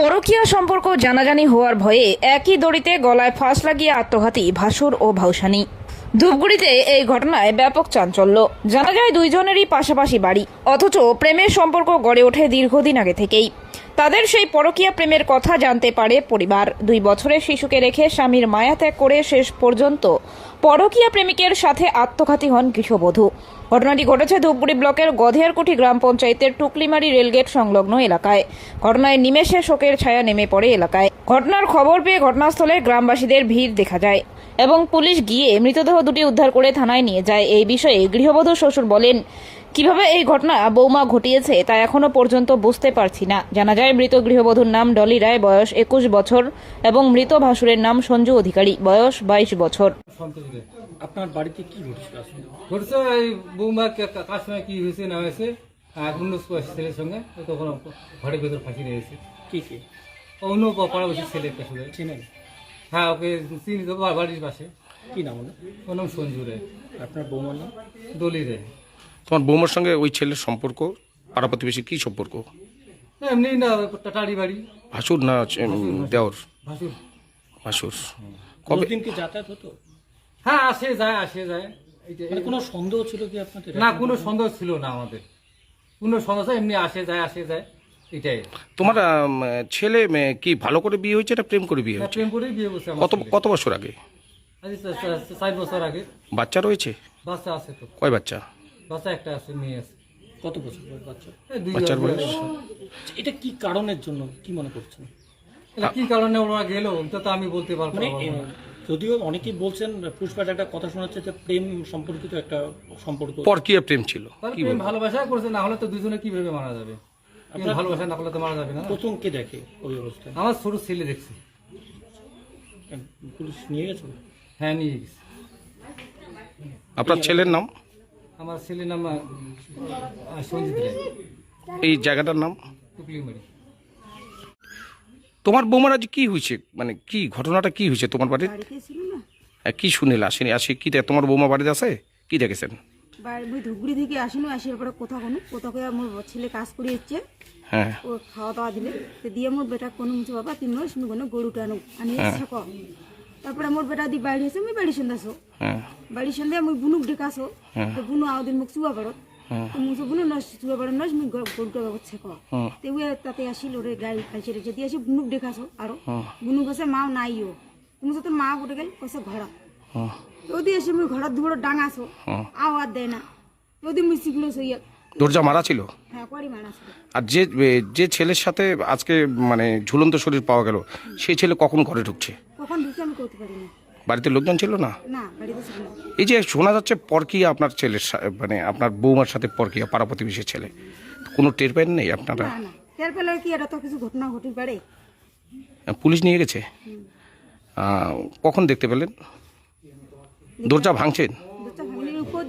পরকীয়া সম্পর্ক জানাজানি হওয়ার ভয়ে একই দড়িতে গলায় ফাঁস লাগিয়ে আত্মঘাতী ভাসুর ও ভাউসানি। ধূপগুড়িতে এই ঘটনায় ব্যাপক চাঞ্চল্য। জানা যায়, দুইজনেরই পাশাপাশি বাড়ি। অথচ প্রেমের সম্পর্ক গড়ে ওঠে দীর্ঘদিন আগে থেকেই। তাদের সেই পরকীয়া প্রেমের কথা জানতে পারে পরিবার। দুই বছরের শিশুকে রেখে স্বামীর মায়া ত্যাগ করে শেষ পর্যন্ত পরকীয়া প্রেমিকের সাথে আত্মঘাতী হন গৃহবধূ ঘটনাটি ঘটেছে ধূপগুড়ি ব্লকের গধেয়ারকুঠি গ্রাম পঞ্চায়েতের টুকলিমারি রেলগেট সংলগ্ন এলাকায়। ঘটনায় নিমেষে শোকের ছায়া নেমে পড়ে এলাকায়। ঘটনার খবর পেয়ে ঘটনাস্থলে গ্রামবাসীদের ভিড় দেখা যায়। এবং পুলিশ গিয়ে মৃতদেহ দুটি উদ্ধার করে থানায় নিয়ে যায়। এই বিষয়ে গৃহবধূ শ্বশুর বলেন কীভাবে এই ঘটনা বৌমা ঘটিয়েছে তা এখনও পর্যন্ত বুঝতে পারছি না। জানা যায় মৃত গৃহবধূর নাম ডলি রায় বয়স একুশ বছর এবং মৃত ভাসুরের নাম সঞ্জু অধিকারী বয়স বাইশ বছর। আপনার বাড়িতে কি ঘটছে এই বৌমা কার সঙ্গে কি হয়েছে না হয়েছে অন্য ছেলের সঙ্গে তখন ঘরের ভেতর ফাঁসি দিয়েছে। কি কি? অন্য পা- পাড়াবসী ছেলে একটা শুধু চেনেন? হ্যাঁ ওকে চিনি তো বা- বাড়ির পাশে। কি নাম ওনার? ওর নাম সঞ্জু রে। আপনার বৌমার নাম? দলি রে। তোমার বৌমার সঙ্গে ওই ছেলের সম্পর্ক পাড়া প্রতিবেশী কি সম্পর্ক? এমনি না টাটারি বাড়ি। ভাসুর না উম, দেওর? ভাসুর। ভাসুর। কবে দিন কি যাতায়াত হতো? হ্যাঁ আসে যায় আসে যায়। এইটা- মানে কোনো সন্দেহ ছিল কি আপনাদের? না কোনো সন্দেহ ছিল না আমাদের। কোনো সন্দেহ ছিল, এমনি আসে যায় আসে যায়। এটাই। তোমার ছেলে কি ভালো করে বিয়ে হয়েছে না প্রেম করে বিয়ে হ্যাঁ, হয়েছে? প্রেম করেই বিয়ে বসে কত কত বছর আগে? চার বছর আগে। বাচ্চা রয়েছে? বাচ্চা আছে তো। কয় বাচ্চা? বাচ্চা একটা আছে মেয়ে আছে। কত বছর বাচ্চা? বাচ্চার বয়স? এটা কি কারণের জন্য কি মনে করছেন? এটা কি কারণে ওরা গেল ওটা তো আমি বলতে পারব মানে যদিও অনেকেই বলছেন পুষ্পাট একটা কথা শোনা যাচ্ছে যে প্রেম সম্পর্কিত একটা সম্পর্ক। পর কি প্রেম ছিল ভালোবাসা করছে না হলে তো দুজনে কীভাবে মারা যাবে? ভালোবাসা না করলে তো মারা যাবে না? প্রথম কে দেখে ওই অবস্থায় আমার ছোট ছেলে দেখছি। পুলিশ নিয়ে গেছে? হ্যাঁ নিয়ে গেছে। আপনার ছেলের নাম? আমার ছেলের নাম সঞ্জিত রায়। এই জায়গাটার নাম? টুকলিমারি তোমার বৌমার আজ কি হয়েছে? মানে কি ঘটনাটা কি হয়েছে তোমার বাড়ির? বাড়িতে আহ, কি শুনিল? আসেনি আসে কি দেখ তোমার বৌমা বাড়িতে আছে? কি দেখেছেন? বাড়ি মুই ধুপগুড়ি থেকে আসিনো আসার পরে কোথাও কোনো কোথাও করে আমার ছেলে কাজ করে এসছে হ্যাঁ। ও খাওয়া দাওয়া দিলে তো দিয়ে মোর বেটা কোনো মুছে বাবা মাস মুই কোনো আনো তারপরে মোর বেটা দি বাড়ি এসে মুই বাড়ি সন্ধ্যা আসো। হ্যাঁ। বাড়ি সন্ধ্যা মুই বুনুক ডেকাছো তো বুনু আওদিন মুখ চুয়া পারো তো মুছে বুনু নস চুয়া পারো নস মুই গরুটা বাবচ্ছে ক তো উয়ে তাতে আসিল ওরে গাড়ি খাইছে রে যদি আসি বুনুক ডেকাছো আরও। বুনু কাছে মাও নাইও তুমি তো মা উঠে গেল ঘোড়া। হ্যাঁ। যদি এসে মুই ধুবড়ো ডাঙাছো আওয়াজ দেয় না। যদি মুই শিখলো সইয়া দরজা মারা ছিল? হ্যাঁ করি ছিল। আর যে যে ছেলের সাথে আজকে মানে ঝুলন্ত শরীর পাওয়া গেল সেই ছেলে কখন ঘরে ঢুকছে? কখন ঢুকে আমি করতে পারি না বাড়িতে লোকজন ছিল না? না বাড়িতে ছিল না। এই যে শোনা যাচ্ছে পরকিয়া আপনার ছেলের মানে আপনার বৌমার সাথে পরকিয়া পাড়া প্রতিবেশীর ছেলে। কোনো টের পান নেই আপনারা? না না। এর পেলে কি এটা তো কিছু ঘটনা ঘটতে পারে? পুলিশ নিয়ে গেছে? কখন দেখতে পেলেন? দরজা ভাঙছেন উপর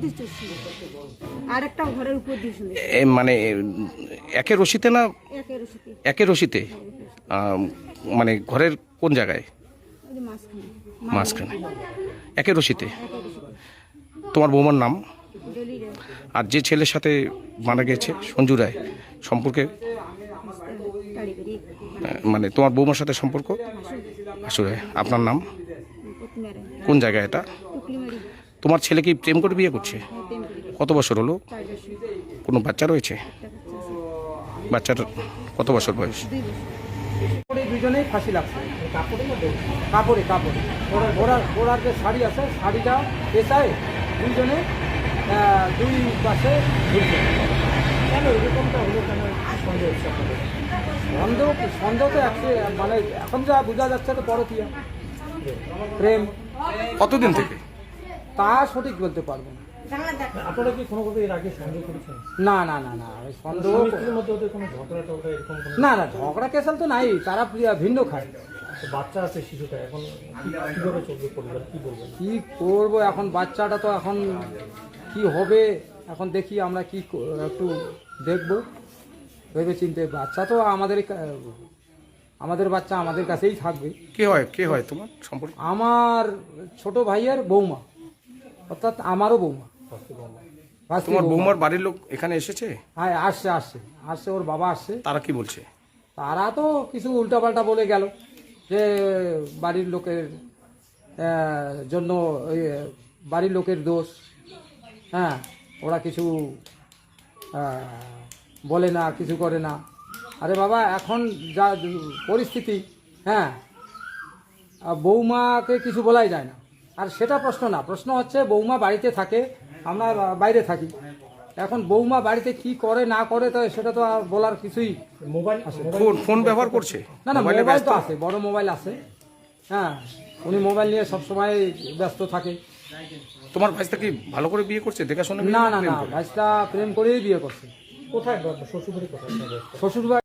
আর একটা ঘরের উপর দিয়ে এ, মানে একে রশিতে না একে রশিতে মানে ঘরের কোন জায়গায়? ওই যে মাঝখানে। মাঝখানে। একে রশিতে তোমার বৌমার নাম? ডলি রে আর যে ছেলের সাথে মারা গেছে সঞ্জু রায় সম্পর্কে? গাড়ি গাড়ি আহ, মানে তোমার বৌমার সাথে সম্পর্ক? আসলে আপনার নাম? প্রতিমারে কোন জায়গায় এটা? তোমার ছেলে কি প্রেম করে বিয়ে করছে? কত বছর হলো? কোনো বাচ্চা রয়েছে? বাচ্চার কত বছর বয়স? দুই দুজনেই ফাঁসি লাগছে। কাপড়ে কাপড়ে কাপড়ে। ওরা ওরার ওরার যে শাড়ি আছে শাড়িটা পেশায় দুইজনে দুই পাশে কেন এরকমটা হলো কেন? সন্দেহ হচ্ছে আপনাদের? সন্দেহ সন্দেহ তো একশো- মানে এখন যা বোঝা যাচ্ছে তো পরকীয়া। প্রেম। কতদিন থেকে? তা সঠিক বলতে পারব না। আপনারা কি কোনো এর আগে সন্দেহ করেছেন? না না না না ওই সন্দেহ মধ্যে ওদের কোনো ঝগড়া টগড়া এরকম কোনো না না ঝগড়া কেসাল তো নাই তারা প্রিয়া- ভিন্ন খায়। বাচ্চা আছে শিশুটা এখন কীভাবে চলবে পরিবার কি বলবেন? কি করব এখন? বাচ্চাটা তো এখন কি হবে? এখন দেখি আমরা কি ক- একটু দেখব। ভেবে চিনতে বাচ্চা তো আমাদের আমাদের বাচ্চা আমাদের কাছেই থাকবে। কে হয়? কে হয় তোমার সম্পর্ক? আমার ছোট ভাইয়ের বৌমা। অর্থাৎ আমারও বৌমা। তোমার বৌমার বাড়ির লোক এখানে এসেছে? হ্যাঁ আসছে আসছে। আসছে ওর বাবা আসছে। তারা কি বলছে? তারা তো কিছু উল্টাপাল্টা বলে গেল যে বাড়ির লোকের জন্য বাড়ির লোকের দোষ। হ্যাঁ ওরা কিছু বলে না কিছু করে না। আরে বাবা এখন যা পরিস্থিতি হ্যাঁ আর বৌমাকে কিছু বলাই যায় না। আর সেটা প্রশ্ন না। প্রশ্ন হচ্ছে বৌমা বাড়িতে থাকে আমরা বাইরে থাকি। এখন বৌমা বাড়িতে কি করে না করে তো সেটা তো আর বলার কিছুই মোবাইল ফোন ফোন ব্যবহার করছে? না না মোবাইল তো ব্যস্ত? আছে বড় মোবাইল আছে। হ্যাঁ উনি মোবাইল নিয়ে সবসময় ব্যস্ত থাকে। তোমার ভাইস্তা কি ভালো করে বিয়ে করছে? দেখাশোনা না না না? ভাইসটা প্রেম করেই বিয়ে করছে। কোথায় শ্বশুরবাড়ি কোথায়? শ্বশুর